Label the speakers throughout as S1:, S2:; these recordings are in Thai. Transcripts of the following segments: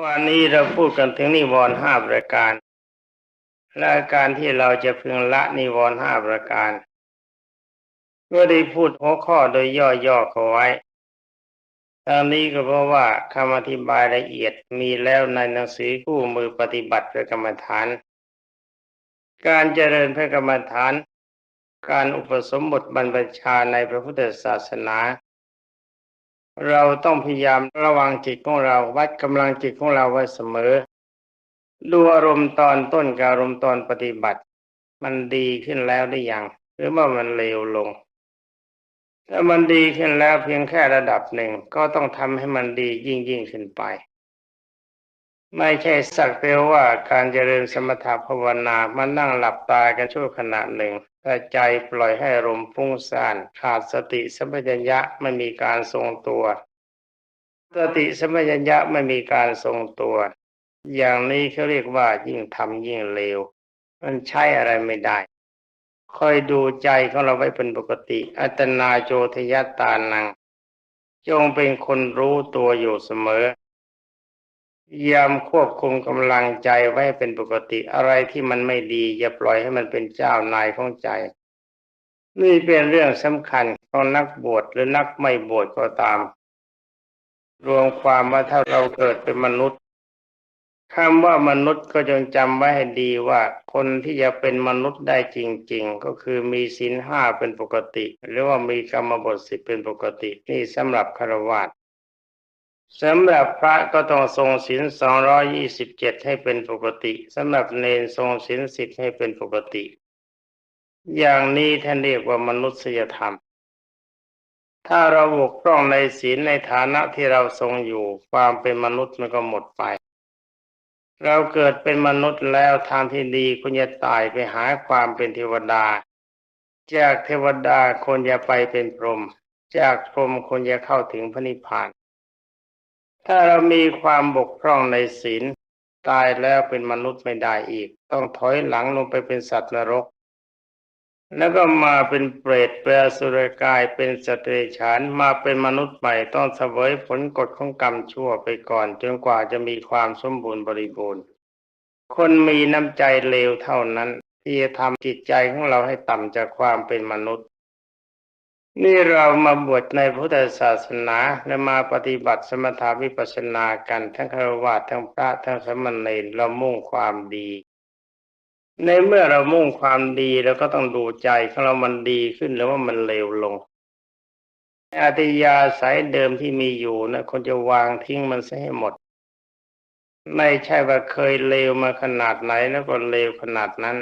S1: วันนี้เราพูดกันถึงนิวรณ์ห้าประการและการที่เราจะพึงละนิวรณ์ห้าประการก็ได้พูดหัวข้อโดยย่อๆเขาไว้ทางนี้ก็เพราะว่าคำอธิบายละเอียดมีแล้วในหนังสือคู่มือปฏิบัติพระกรรมฐาน การเจริญพระกรรมฐาน การอุปสมบทบรรพชาในพระพุทธศาสนา เราต้องพยายามระวังจิตของเรา วัดกำลังจิตของเราไว้เสมอ ดูอารมณ์ตอนต้นกับอารมณ์ตอนปฏิบัติ มันดีขึ้นแล้วหรือยัง หรือว่ามันเลวลง ถ้ามันดีขึ้นแล้วเพียงแค่ระดับหนึ่งก็ต้องทำให้มันดียิ่งยิ่งขึ้นไป ไม่ใช่สักแต่ว่าการเจริญสมถภาวนามันนั่งหลับตากันชั่วขณะหนึ่งแต่ใจปล่อยให้ลมฟุ้งซ่านขาดสติสัมปชัญญะไม่มีการทรงตัว สติสัมปชัญญะไม่มีการทรงตัว อย่างนี้เขาเรียกว่ายิ่งทำยิ่งเลว มันใช้อะไรไม่ได้คอยดูใจของเราไว้เป็นปกติ อัตนาโจทยตานัง จงเป็นคนรู้ตัวอยู่เสมอ ยามควบคุมกำลังใจไว้เป็นปกติอะไรที่มันไม่ดี อย่าปล่อยให้มันเป็นเจ้านายของใจ นี่เป็นเรื่องสำคัญของนักบวชหรือนักไม่บวชก็ตาม รวมความว่าถ้าเราเกิดเป็นมนุษย์คำว่ามนุษย์ก็จงจำไว้ให้ดีว่าคนที่จะเป็นมนุษย์ได้จริง ๆ ก็คือมีศีลห้าเป็นปกติ หรือว่ามีกรรมบทสิบเป็นปกติ นี่สำหรับคารวะ สำหรับพระก็ต้องทรงศีลสองร้อยี่สิบเจ็ดให้เป็นปกติสำหรับเนนทรงศีลสิบให้เป็นปกติ อย่างนี้ท่านเรียกว่ามนุษยธรรม ถ้าเราบกพร่องในศีลในฐานะที่เราทรงอยู่ ความเป็นมนุษย์มันก็หมดไป เราเกิดเป็นมนุษย์แล้วทางที่ดีคุณจะตายไปหาความเป็นเทวดา จากเทวดาคนจะไปเป็นพรหมจากพรหมคนจะเข้าถึงพระนิพพาน ถ้าเรามีความบกพร่องในศีล ตายแล้วเป็นมนุษย์ไม่ได้อีก ต้องถอยหลังลงไปเป็นสัตว์นรก แล้วก็มาเป็นเปรตแปลสุรกายเป็นสตว์เดรัจฉานมาเป็นมนุษย์ใหม่ต้องเสวยผลกฎของกรรมชั่วไปก่อน จนกว่าจะมีความสมบูรณ์บริบูรณ์ คนมีน้ำใจเลวเท่านั้น ที่จะทำจิตใจของเราให้ต่ำจากความเป็นมนุษย์ นี่เรามาบวชในพุทธศาสนาและมาปฏิบัติสมถาวิปัสสนากันทั้งคารวะทั้งพระทั้งสมณเณรเรามุ่งความดี ในเมื่อเรามุ่งความดีเราก็ต้องดูใจของเรามันดีขึ้นหรือว่ามันเลวลงอาติยาสายเดิมที่มีอยู่นะคนจะวางทิ้งมันซะให้หมด ไม่ใช่ว่าเคยเลวมาขนาดไหนแล้วก็เลวขนาดนั้น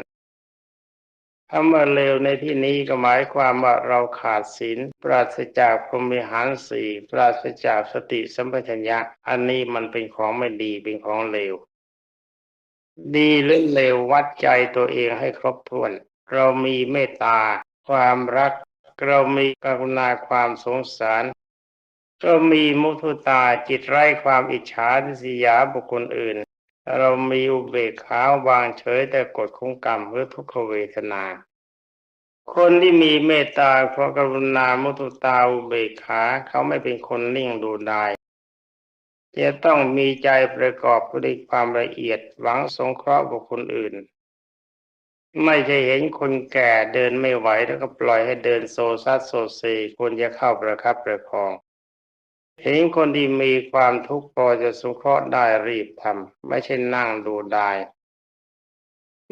S1: คำว่าเลวในที่นี้ก็หมายความว่าเราขาดศีลปราศจากพรหมิหารสี่ปราศจากสติสัมปชัญญะ อันนี้มันเป็นของไม่ดีเป็นของเลว ดีหรือเลววัดใจตัวเองให้ครบถ้วน เรามีเมตตา ความรัก เรามีกรุณาความสงสารเรามีมุทุตาจิตไร้ความอิจฉาทิษยาบุคคลอื่น เรามีอุเบกขาวางเฉยแต่กฎของกรรมหรือทุกขเวทนา คนที่มีเมตตาเพราะกรุณามุทุตาอุเบกขาเขาไม่เป็นคนนิ่งดูดายจะต้องมีใจประกอบด้วยความละเอียดหวังสงเคราะห์บุคคลอื่น ไม่ใช่เห็นคนแก่เดินไม่ไหวแล้วก็ปล่อยให้เดินโซซัดโซเซควรจะเข้าประคับประคอง เห็นคนที่มีความทุกข์พอจะสงเคราะห์ได้รีบทำไม่ใช่นั่งดูได้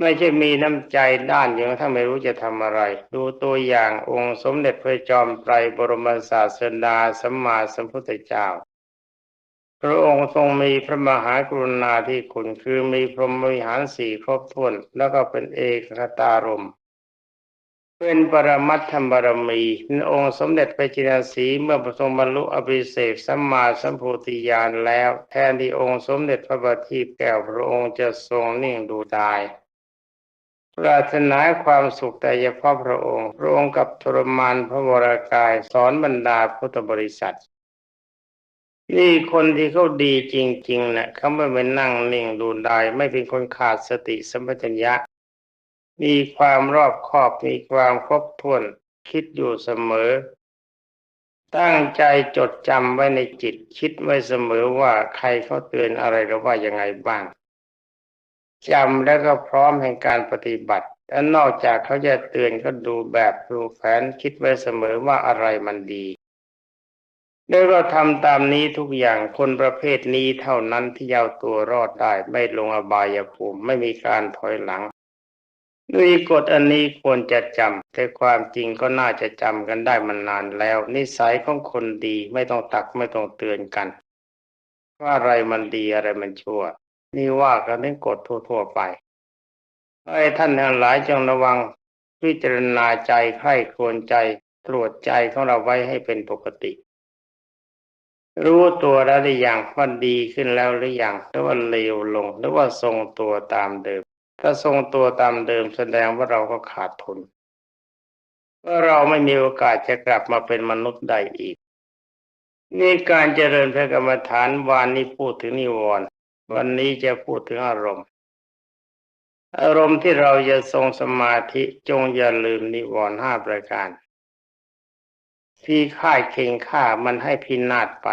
S1: ไม่ใช่มีน้ำใจด้านอย่างถ้าไม่รู้จะทำอะไร ดูตัวอย่างองค์สมเด็จพระจอมไตรบรมศาสดาสัมมาสัมพุทธเจ้า พระองค์ทรงมีพระมหากรุณาธิคุณคือมีพรหมวิหารสี่ครบถ้วน แล้วก็เป็นเอกคตารมณ์ เป็นปรมัตถบารมี องค์สมเด็จพระจินสีเมื่อประทรงบรรลุอภิเศกสัมมาสัมโพธิญาณแล้ว แทนที่องค์สมเด็จพระบัณฑิตแก้วพระองค์จะทรงนิ่งดูดายปรารถนาความสุขแต่เฉพาะพระองค์ พระองค์กับทรมานพระวรากายสอนบรรดาพุทธบริษัท นี่คนที่เขาดีจริงๆนะ่ะเขาไม่ไปนั่งนิ่งดูดายไม่เป็นคนขาดสติสัมปชัญญะ มีความรอบคอบมีความครบถ้วนคิดอยู่เสมอ ตั้งใจจดจำไว้ในจิตคิดไว้เสมอว่าใครเขาเตือนอะไรหรือว่ายังไงบ้างจำแล้วก็พร้อมแห่งการปฏิบัติ และนอกจากเขาจะเตือนก็ดูแบบดูแผนคิดไว้เสมอว่าอะไรมันดีแล้วก็ทำตามนี้ทุกอย่างคนประเภทนี้เท่านั้นที่เอาตัวรอดได้ไม่ลงอบายภูมิไม่มีการถอยหลัง ด้วยกฎอันนี้ควรจะจำแต่ความจริงก็น่าจะจำกันได้มานานแล้ว นิสัยของคนดีไม่ต้องตักไม่ต้องเตือนกัน ว่าอะไรมันดีอะไรมันชั่ว นี่ว่ากันในกฎทั่วๆไปให้ท่านทั้งหลายจงระวังพิจารณาใจไข้ควรใจตรวจใจของเราไว้ให้เป็นปกติ รู้ตัวแล้วหรือยังว่าดีขึ้นแล้วหรือยังหรือว่าเลวลงหรือว่าทรงตัวตามเดิม ถ้าทรงตัวตามเดิมแสดงว่าเราก็ขาดทุนว่าเราไม่มีโอกาสจะกลับมาเป็นมนุษย์ได้อีก นี่การเจริญพระกรรมฐานวานนี้พูดถึงนิวรณ์วันนี้จะพูดถึงอารมณ์ อารมณ์ที่เราจะทรงสมาธิจงอย่าลืมนิวรณ์ห้าประการที่ค่ายเข่งฆ่ามันให้พินาศไป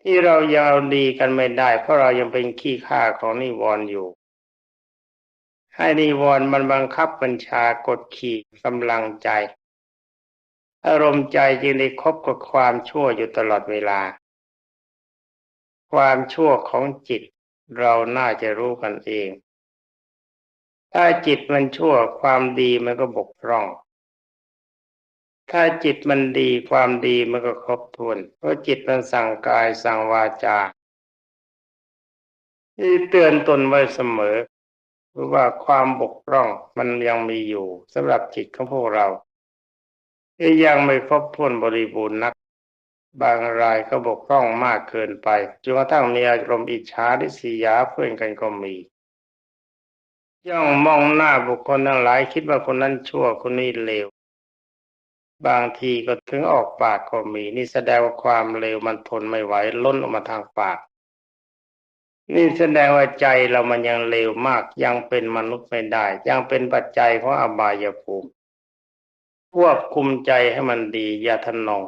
S1: ที่เรายังเอาดีกันไม่ได้ เพราะเรายังเป็นขี้ข้าของนิวรณ์อยู่ ให้นิวรณ์มันบังคับบัญชากดขี่กำลังใจ อารมณ์ใจจึงได้คบกับความชั่วอยู่ตลอดเวลา ความชั่วของจิตเราน่าจะรู้กันเอง ถ้าจิตมันชั่วความดีมันก็บกพร่อง ถ้าจิตมันดีความดีมันก็ครบถ้วน เพราะจิตมันสั่งกายสั่งวาจาที่เตือนตนไว้เสมอ ว่าความบกพร่องมันยังมีอยู่สำหรับจิตของพวกเราที่ยังไม่ครบถ้วนบริบูรณ์นัก บางรายก็บกพร่องมากเกินไปจนกระทั่งมีอารมณ์อิจฉาริษยาเพื่อนกันก็มีย่องมองหน้าบุคคลทั้งหลายคิดว่าคนนั้นชั่วคนนี้เลว บางทีก็ถึงออกปากก็มี นี่แสดงว่าความเลวมันทนไม่ไหวล้นออกมาทางปาก นี่แสดงว่าใจเรามันยังเลวมาก ยังเป็นมนุษย์ไม่ได้ ยังเป็นปัจจัยของอบายภูมิควบคุมใจให้มันดีอย่าทนอง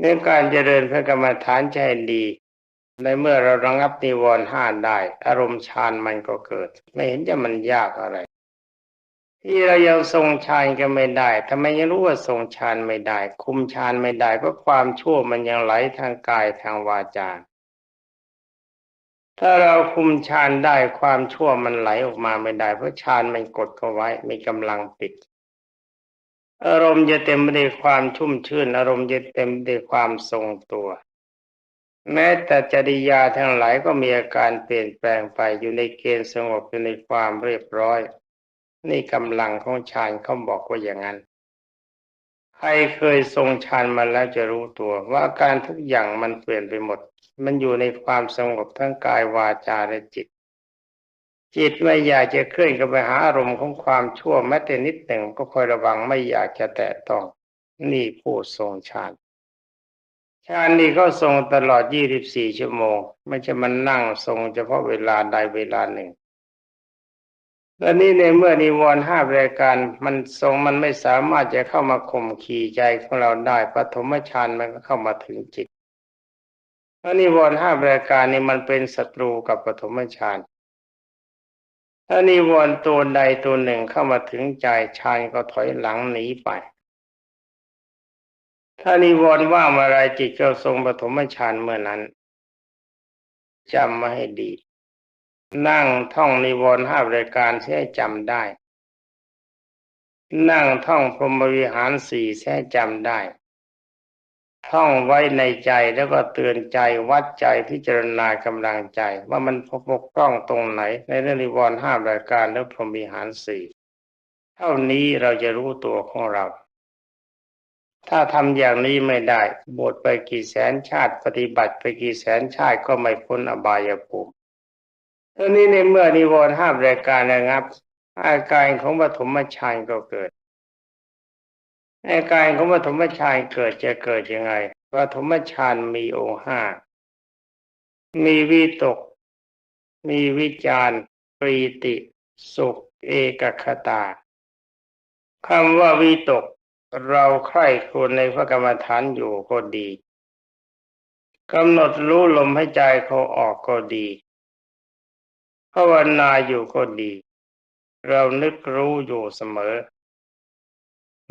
S1: ในการเจริญพระกรรมฐานใจดี ในเมื่อเราระงับนิวรณ์ห้าได้ อารมณ์ฌานมันก็เกิด ไม่เห็นจะมันยากอะไร ที่เรายังทรงฌานก็ไม่ได้ทำไมยังรู้ว่าทรงฌานไม่ได้ คุมฌานไม่ได้เพราะความชั่วมันยังไหลทางกายทางวาจา ถ้าเราคุมฌานได้ความชั่วมันไหลออกมาไม่ได้ เพราะฌานมันกดเขาไว้มีกำลังปิด อารมณ์จะเต็มไปด้วยความชุ่มชื่น อารมณ์จะเต็มไปด้วยความทรงตัว แม้แต่จริยาทั้งหลายก็มีอาการเปลี่ยนแปลงไปอยู่ในเกณฑ์สงบอยู่ในความเรียบร้อย นี่กำลังของฌานเขาบอกว่าอย่างนั้น ใครเคยทรงฌานมาแล้วจะรู้ตัว ว่าการทุกอย่างมันเปลี่ยนไปหมด มันอยู่ในความสงบทั้งกายวาจาและจิต จิตไม่อยากจะเคลื่อนกับไปหาอารมณ์ของความชั่วแม้แต่นิดหนึ่งก็คอยระวังไม่อยากจะแตะต้อง นี่ผู้ทรงฌานฌานนี่ก็ทรงตลอด 24 ชั่วโมง ไม่ใช่มันนั่งทรงเฉพาะเวลาใดเวลาหนึ่ง และนี่ในเมื่อนิวรณ์ห้ารายการมันทรงมันไม่สามารถจะเข้ามาข่มขีใจของเราได้ปฐมฌานมันก็เข้ามาถึงจิตเพราะนิวรณ์ห้ารายการนี่มันเป็นศัตรูกับปฐมฌานถ้านิวรณ์ตัวใดตัวหนึ่งเข้ามาถึงใจชายก็ถอยหลังหนีไป ถ้านิวรณ์ว่างมาไรจิตก็ทรงปฐมฌานเมื่อนั้นจำมาให้ดี นั่งท่องนิวรณ์ห้ารายการใช้จำได้ นั่งท่องพรหมวิหารสี่ใช้จำได้ ท่องไว้ในใจแล้วก็เตือนใจวัดใจพิจารณากำลังใจ ว่ามันพบกพร่องตรงไหน ในเรื่องนิวรณ์ห้ารายการแล้วพรหมีหารสี่เท่านี้เราจะรู้ตัวของเรา ถ้าทำอย่างนี้ไม่ได้บวชไปกี่แสนชาติปฏิบัติไปกี่แสนชาติก็ไม่พ้นอบายภูมิ ท่านี้ในเมื่อนิวรณ์ห้ารายการนะครับ อาการของปฐมฌานก็เกิด อาการของปฐมฌานเกิดจะเกิดยังไงปฐมฌานมีองค์ห้า มีวิตก มีวิจารปรีติ สุข เอกคตาคำว่าวิตกเราใคร่ควญในพระกรรมฐานอยู่ก็ดีกำหนดรู้ลมให้ใจเขาออกก็ดี ภาวนาอยู่ก็ดี เรานึกรู้อยู่เสมอ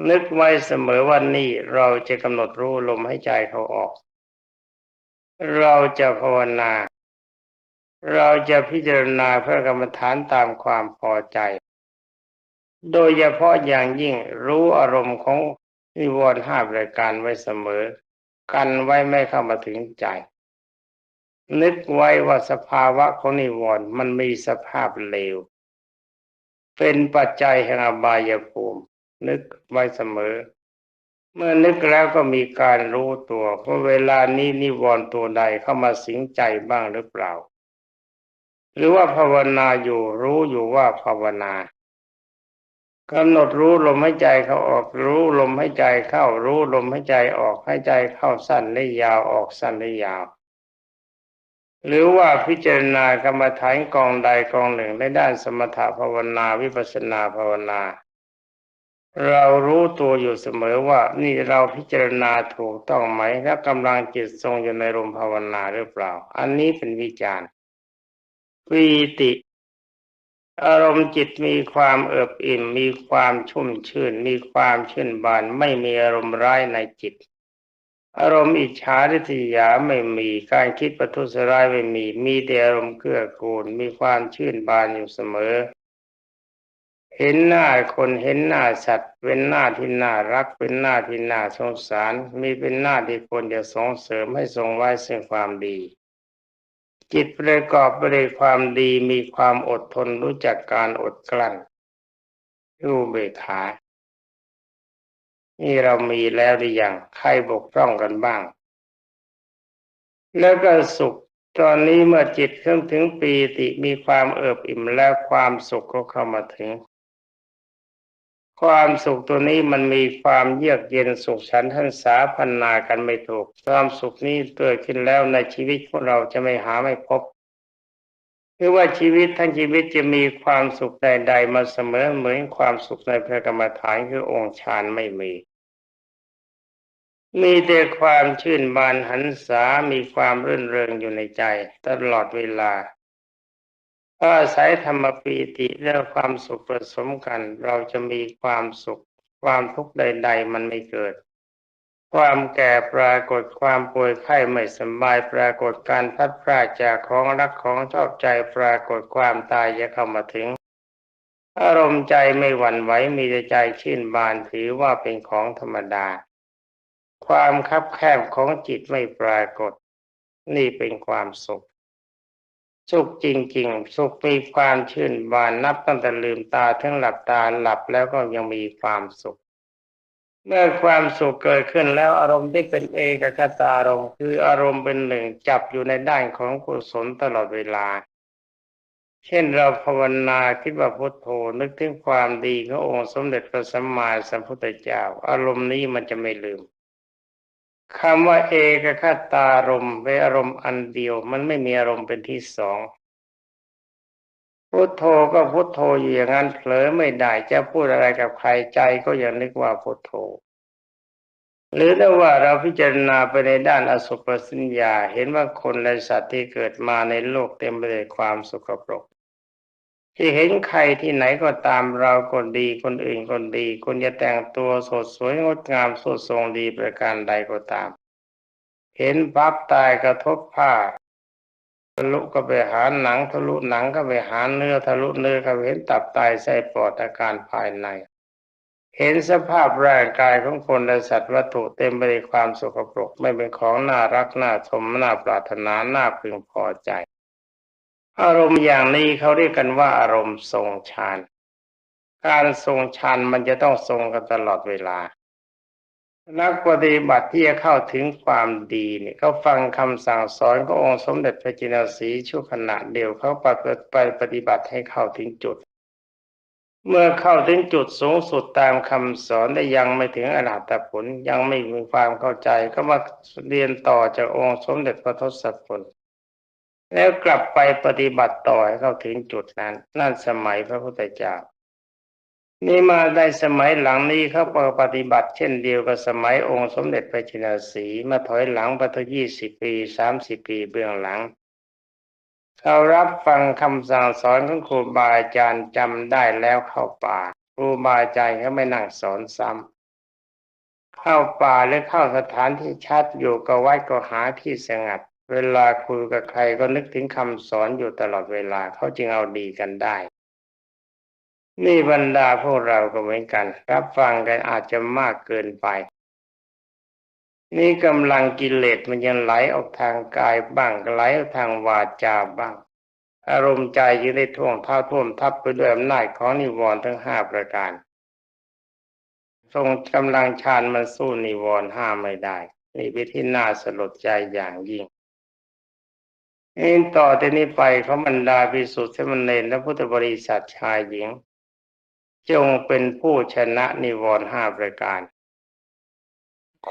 S1: นึกไว้เสมอว่านี่เราจะกำหนดรู้ลมให้ใจเขาออก เราจะภาวนา เราจะพิจารณาเพระกรรมฐานตามความพอใจ โดยเฉพาะอย่างยิ่งรู้อารมณ์ของนิวรณ์ห้ารายการไว้เสมอ กันไว้ไม่เข้ามาถึงใจ นึกไว้ว่าสภาวะของนิวรณ์มันมีสภาพเลว เป็นปัจจัยแห่งอบายภูมิ นึกไว้เสมอ เมื่อนึกแล้วก็มีการรู้ตัวว่าเวลานี้นิวรณ์ตัวใดเข้ามาสิงใจบ้างหรือเปล่า หรือว่าภาวนาอยู่รู้อยู่ว่าภาวนากำหนดรู้ลมหายใจเขาออกรู้ลมหายใจเข้ารู้ลมหายใจออกหายใจเข้าสั้นและยาวออกสั้นและยาว หรือว่าพิจารณากรรมฐานกองใดกองหนึ่งในด้านสมถภาวนาวิปัสนาภาวนา เรารู้ตัวอยู่เสมอว่านี่เราพิจารณาถูกต้องไหมและกำลังจิตทรงอยู่ในลมภาวนาหรือเปล่า อันนี้เป็นวิจารณ์ปีติ อารมณ์จิตมีความเอิบอิ่ม มีความชุ่มชื่น มีความชื่นบานไม่มีอารมณ์ร้ายในจิต อารมณ์อิจฉาริษยาไม่มีการคิดประทุษร้ายไม่มี มีแต่อารมณ์เกื้อกูลมีความชื่นบานอยู่เสมอ เห็นหน้าคนเห็นหน้าสัตว์ เป็นหน้าที่น่ารักเป็นหน้าที่น่าสงสาร มีเป็นหน้าที่ควรจะส่งเสริมให้ทรงไว้ซึ่งความดี จิตประกอบไปด้วยความดีมีความอดทนรู้จักการอดกลั้นรู้เบขา นี่เรามีแล้วหรือยังใครบกพร่องกันบ้าง แล้วก็สุขตอนนี้เมื่อจิตเข้าถึงปีติมีความเอิบอิ่มแล้วความสุขก็เข้ามาถึง ความสุขตัวนี้มันมีความเยือกเย็นสุขฉันท่านสาพันนากันไม่ถูก ความสุขนี้เกิดขึ้นแล้วในชีวิตของเราจะไม่หาไม่พบ คือว่าชีวิตทั้งชีวิตจะมีความสุขใดๆมาเสมอเหมือนความสุขในพระกรรมฐานคือองค์ฌานไม่มี มีแต่ความชื่นบานหันษา มีความรื่นเริงอยู่ในใจ ตลอดเวลาถ้าอาศัยธรรมปีติและความสุขผสมกัน เราจะมีความสุข ความทุกข์ใด ๆ มันไม่เกิด ความแก่ปรากฏความป่วยไข้ไม่สบายปรากฏการพัดพลาดจากของรักของชอบใจปรากฏความตายจะเข้ามาถึง อารมณ์ใจไม่หวั่นไหวมีใจชื่นบานถือว่าเป็นของธรรมดา ความคับแคบของจิตไม่ปรากฏ นี่เป็นความสุข สุขจริงๆ สุขมีความชื่นบานนับตั้งแต่ลืมตาถึงหลับตาหลับแล้วก็ยังมีความสุข เมื่อความสุขเกิดขึ้นแล้วอารมณ์ที่เป็นเอกคตารมณ์คืออารมณ์เป็นหนึ่งจับอยู่ในด้านของกุศลตลอดเวลา เช่นเราภาวนาคิดว่าพุทโธนึกถึงความดีขององค์สมเด็จพระสัมมาสัมพุทธเจ้า อารมณ์นี้มันจะไม่ลืมคำว่าเอกคตารมเป็นอารมณ์อันเดียว มันไม่มีอารมณ์เป็นที่สอง พุทโธก็พุทโธอยู่อย่างนั้นเผลอไม่ได้จะพูดอะไรกับใครใจก็ยังนึกว่าพุทโธ หรือถ้าว่าเราพิจารณาไปในด้านอสุภสัญญาเห็นว่าคนและสัตว์ที่เกิดมาในโลกเต็มไปด้วยความสุขปรก ที่เห็นใครที่ไหนก็ตามเราคนดีคนอื่นคนดี คนจะแต่งตัวสดสวยงดงามสดทรงดีประการใดก็ตาม เห็นปั๊บตายกระทบผ้า ทะลุก็ไปหาหนังทะลุหนังก็ไปหาเนื้อทะลุเนื้อก็เห็นตับไตไส้ปอดอาการภายใน เห็นสภาพร่างกายของคนและสัตว์วัตถุเต็มไปด้วยความสกปรกไม่เป็นของน่ารักน่าชมน่าปรารถนาน่าพึงพอใจ อารมณ์อย่างนี้เขาเรียกกันว่าอารมณ์ทรงฌานการทรงฌานมันจะต้องทรงกันตลอดเวลา นักปฏิบัติที่จะเข้าถึงความดีเนี่ยเขาฟังคำสั่งสอนขององค์สมเด็จพระจินสีชั่วขณะเดียวเขาปฏิไปปฏิบัติให้เข้าถึงจุด เมื่อเข้าถึงจุดสูงสุดตามคำสอนได้ยังไม่ถึงอรหัตผลยังไม่มีความเข้าใจก็มาเรียนต่อจากองค์สมเด็จพระทศพลแล้วกลับไปปฏิบัติต่อให้เข้าถึงจุดนั้น นั่นสมัยพระพุทธเจ้า นี่มาได้สมัยหลังนี้เขาปฏิบัติเช่นเดียวกับสมัยองค์สมเด็จพระจินสีมาถอยหลังไปถึงยี่สิบปีสามสิบปีเบื้องหลังเขารับฟังคำสั่งสอนของครูบาอาจารย์จำได้แล้วเข้าป่าครูบาอาจารย์เขาไม่นั่งสอนซ้ำเข้าป่าหรือเข้าสถานที่ชัดอยู่ก็ไว้ก็หาที่สงัด เวลาคุยกับใครก็นึกถึงคำสอนอยู่ตลอดเวลาเขาจึงเอาดีกันได้ นี่บรรดาพวกเราก็เหมือนกัน รับฟังกันอาจจะมากเกินไป นี่กำลังกิเลสมันยังไหลออกทางกายบ้างไหลออกทางวาจาบ้าง อารมณ์ใจยังได้ท่วงท่าท่วมทับไปด้วยอำนาจของนิวรณ์ทั้งห้าประการ ทรงกำลังฌานมันสู้นิวรณ์ห้าไม่ได้ นี่เป็นที่น่าสลดใจอย่างยิ่งเอ็นต่อแต่นี้ไปเขาบรรดาพิสุทธิ์สมเณรและพุทธบริษัทชายหญิง จงเป็นผู้ชนะนิวรณ์ห้าประการ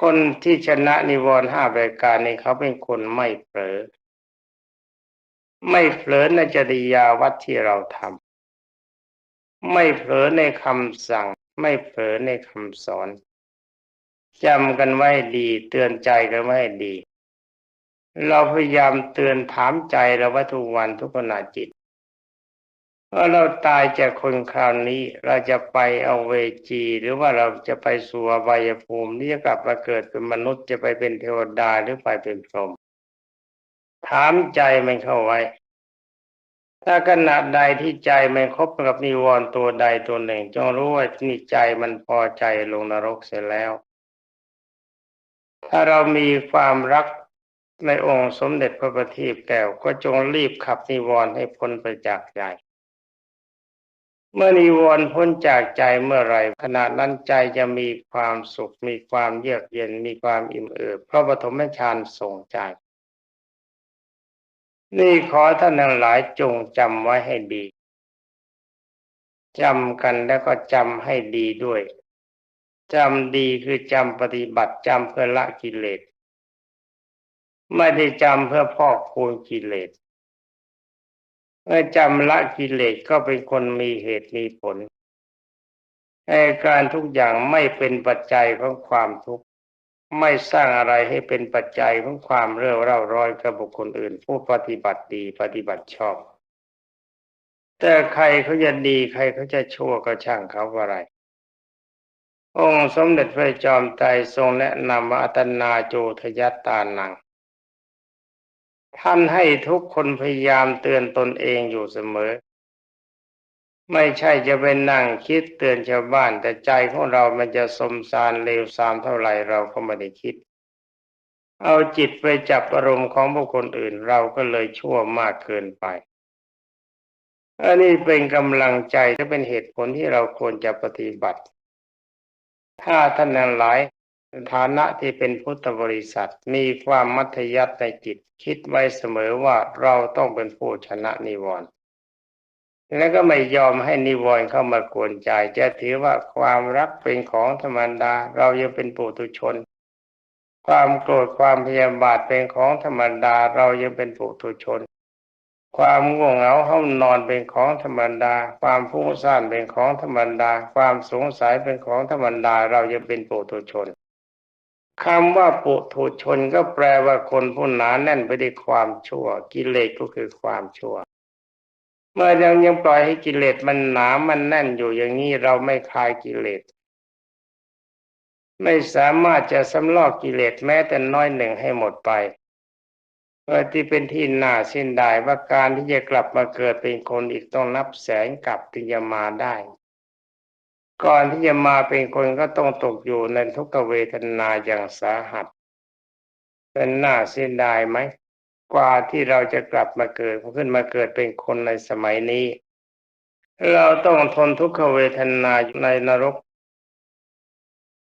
S1: คนที่ชนะนิวรณ์ห้าประการนี้เขาเป็นคนไม่เผลอ ไม่เผลอในจริยาวัดที่เราทำไม่เผลอในคำสั่ง ไม่เผลอในคำสอนจำกันไว้ดีเตือนใจกันไว้ดี เราพยายามเตือนถามใจเราว่าทุกวันทุกขณะจิต ว่าเราตายจากคนคราวนี้ เราจะไปเอาเวจี หรือว่าเราจะไปสู่อบายภูมินี่จะกลับมาเกิดเป็นมนุษย์จะไปเป็นเทวดาหรือไปเป็นพรหมถามใจมันเข้าไว้ ถ้าขณะใดที่ใจมันคบกับนิวรณ์ตัวใดตัวหนึ่ง จงรู้ว่านี่ใจมันพอใจลงนรกเสร็จแล้ว ถ้าเรามีความรักในองค์สมเด็จพระบัณฑิตแก้วก็จงรีบขับนิวรณ์ให้พ้นไปจากใจ เมื่อนิวรณ์พ้นจากใจเมื่อไรขณะนั้นใจจะมีความสุข มีความเยือกเย็นมีความอิ่มเอิบเพราะปฐมฌานส่งใจนี่ขอท่านทั้งหลายจงจำไว้ให้ดีจำกันแล้วก็จำให้ดีด้วยจำดีคือจำปฏิบัติจำเพื่อละกิเลส ไม่ได้จำเพื่อพอกพูนกิเลส เมื่อจำละกิเลสก็เป็นคนมีเหตุมีผลอาการทุกอย่างไม่เป็นปัจจัยของความทุกข์ไม่สร้างอะไรให้เป็นปัจจัยของความเร่อเร่าร้อยกับบุคคลอื่น ผู้ปฏิบัติดีปฏิบัติชอบ แต่ใครเขาจะดีใครเขาจะชั่วก็ช่างเขาอะไร องค์สมเด็จพระจอมไตรทรงแนะนำว่าอัตนาโจทยัตตานัง ท่านให้ทุกคนพยายามเตือนตนเองอยู่เสมอ ไม่ใช่จะไปนั่งคิดเตือนชาวบ้าน แต่ใจของเรามันจะสมสารเลวทรามเท่าไหร่เราก็ไม่ได้คิด เอาจิตไปจับอารมณ์ของบุคคลอื่นเราก็เลยชั่วมากเกินไปอันนี้เป็นกำลังใจและเป็นเหตุผลที่เราควรจะปฏิบัติ ถ้าท่านหลาย ฐานะที่เป็นพุทธบริษัทมีความมัธยัติในจิตคิดไว้เสมอว่าเราต้องเป็นผู้ชนะนิวรณ์และก็ไม่ยอมให้นิวรณ์เข้ามากวนใจ จะถือว่าความรักเป็นของธรรมดา เรายังเป็นปุถุชน ความโกรธความพยาบาทเป็นของธรรมดา เรายังเป็นปุถุชน ความง่วงเหงาห้องนอนเป็นของธรรมดา ความฟุ้งซ่านเป็นของธรรมดา ความสงสัยเป็นของธรรมดา เรายังเป็นปุถุชน คำว่าปุถุชนก็แปลว่าคนผู้หนาแน่นไปด้วยความชั่ว กิเลสก็คือความชั่ว เมื่อยังยังปล่อยให้กิเลสมันหนามันแน่นอยู่อย่างนี้เราไม่คลายกิเลสไม่สามารถจะสำลอกกิเลสแม้แต่น้อยหนึ่งให้หมดไปเมื่อที่เป็นที่น่าเส้นดายว่าการที่จะกลับมาเกิดเป็นคนอีกต้องนับแสนกลับถึงจะมาได้ ก่อนที่จะมาเป็นคนก็ต้องตกอยู่ในทุกขเวทนาอย่างสาหัส เป็นหน้าเสียดายไหม กว่าที่เราจะกลับมาเกิดขึ้นมาเกิดเป็นคนในสมัยนี้ เราต้องทนทุกขเวทนาอยู่ในนรก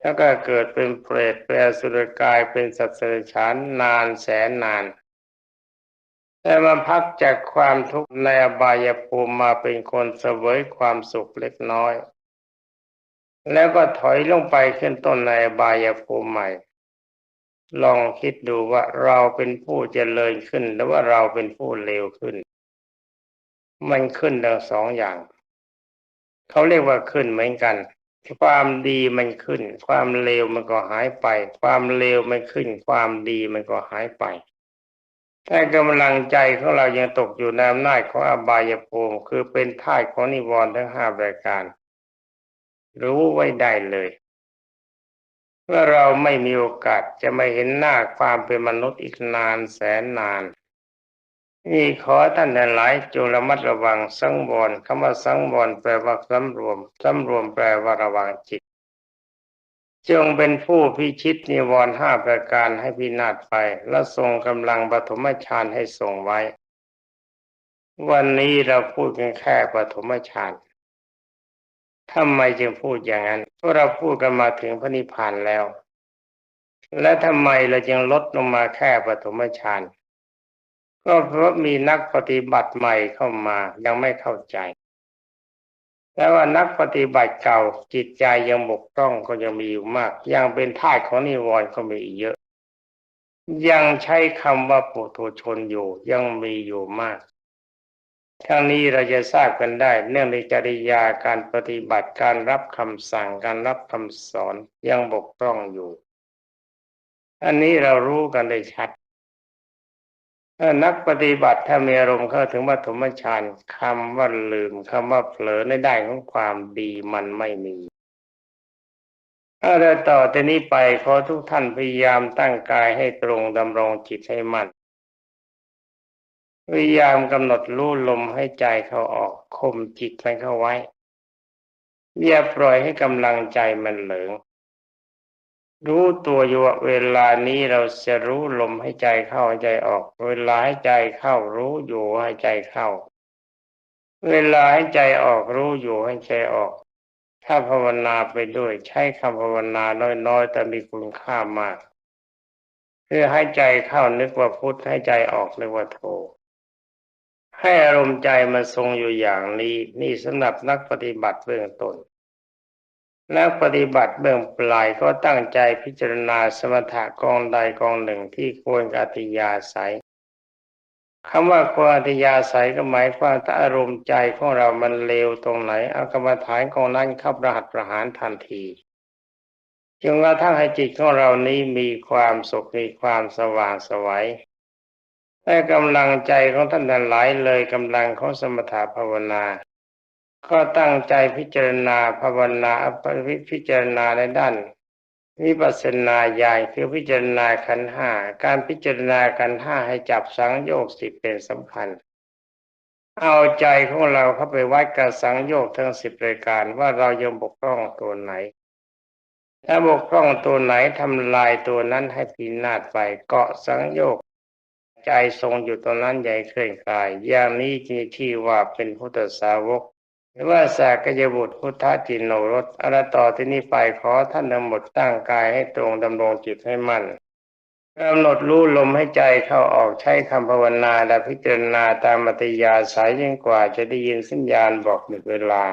S1: แล้วก็เกิดเป็นเปรตเป็นสุรกายเป็นสัตว์เสรฉานนานแสนนานแต่มาพักจากความทุกข์ในอบายภูมิมาเป็นคนเสวยความสุขเล็กน้อย แล้วก็ถอยลงไปขึ้นต้นในบายภูมิใหม่ ลองคิดดูว่าเราเป็นผู้เจริญขึ้น หรือว่าเราเป็นผู้เลวขึ้น มันขึ้นทั้งสองอย่าง เขาเรียกว่าขึ้นเหมือนกัน ความดีมันขึ้น ความเลวมันก็หายไป ความเลวมันขึ้น ความดีมันก็หายไปถ้ากำลังใจของเรายังตกอยู่ในอำนาจของอบายภูมิคือเป็นท่ายของนิวรณ์ทั้งห้ารายการ รู้ไว้ได้เลยว่าเราไม่มีโอกาสจะไม่เห็นหน้าความเป็นมนุษย์อีกนานแสนนาน นี่ขอท่านทั้งหลายจงระมัดระวังสังวรคำว่าสังวรแปลว่าสำรวมสำรวมแปลว่าระวังจิต จงเป็นผู้พิชิตนิวรณ์ห้าประการให้พินาศไป และทรงกำลังปฐมฌานให้ทรงไว้ วันนี้เราพูดกันแค่ปฐมฌาน ทำไมจึงพูดอย่างนั้นเพราะเราพูดกันมาถึงพระนิพพานแล้ว และทำไมเราจึงลดลงมาแค่ปฐมฌานก็เพราะมีนักปฏิบัติใหม่เข้ามายังไม่เข้าใจแต่ว่านักปฏิบัติเก่าจิตใจยังบกพร่องก็ยังมีอยู่มาก ยังเป็นท่าของนิวรณ์ก็มีอีกเยอะ ยังใช้คำว่าปุถุชนอยู่ยังมีอยู่มาก ทั้งนี้เราจะทราบกันได้ เนื่องในจริยาการปฏิบัติการรับคำสั่งการรับคำสอนยังบกพร่องอยู่ อันนี้เรารู้กันได้ชัดนักปฏิบัติถ้ามีอารมณ์เข้าถึงปฐมฌานคำว่าลืมคำว่าเผลอในได้านของความดีมันไม่มีถ้าเรต่อแต่นี้ไปขอทุกท่านพยายามตั้งกายให้ตรงดำรงจิตให้มั่น พยายามกำหนดรู้ลมให้ใจเขาออกคมจิตมันเข้าไว้ อย่าปล่อยให้กำลังใจมันเหลิงรู้ตัวอยู่ว่าเวลานี้เราจะรู้ลมให้ใจเข้าใใจออก เวลาให้ใจเข้ารู้อยู่ให้ใจเข้า เวลาให้ใจออกรู้อยู่ให้ใจออก ถ้าภาวนาไปด้วยใช้คำภาวนาน้อยๆ แต่มีคุณค่ามากคือให้ใจเข้านึกว่าพุทธให้ใจออกนึกว่าโท ให้อารมณ์ใจมันทรงอยู่อย่างนี้ นี่สำหรับนักปฏิบัติเบื้องต้นนักปฏิบัติเบื้องปลายก็ตั้งใจพิจารณาสมถะกองใดกองหนึ่งที่ควรกัติยาศัยคำว่าควรกัติยาศัยก็หมายความถ้าอารมณ์ใจของเรามันเลวตรงไหนเอากรรมฐานของนั้นเข้าประหัตประหารทันทีจนกระทั่งให้จิตของเรานี้มีความสุขมีความสว่างสวัย แต่กำลังใจของท่านทั้งหลายเลยกำลังของสมถะภาวนา ก็ตั้งใจพิจารณาภาวนาพิจารณาในด้านวิปัสสนาญาณคือพิจารณาขันห้าการพิจารณาขันห้าให้จับสังโยกสิบเป็นสำคัญ เอาใจของเราเข้าไปวัดกับสังโยกทั้งสิบรายการว่าเรายังบกพร่องตัวไหน ถ้าบกพร่องตัวไหนทำลายตัวนั้นให้พินาศไปเกาะสังโยก ใจทรงอยู่ตรงนั้นใหญ่เคลื่อนกาย อย่างนี้จีที่ว่าเป็นพุทธสาวก หรือว่าสากยบุตรพุทธจินโนรสอรต่อที่นี้ไปขอท่านทั้งหมดตั้งกายให้ตรงดำรงจิตให้มั่นกำหนดรู้ลมให้ใจเข้าออกใช้คำภาวนาและพิจารณาตามมัตยาสายยิ่งกว่าจะได้ยินสัญญาณบอกหนึ่งเวลา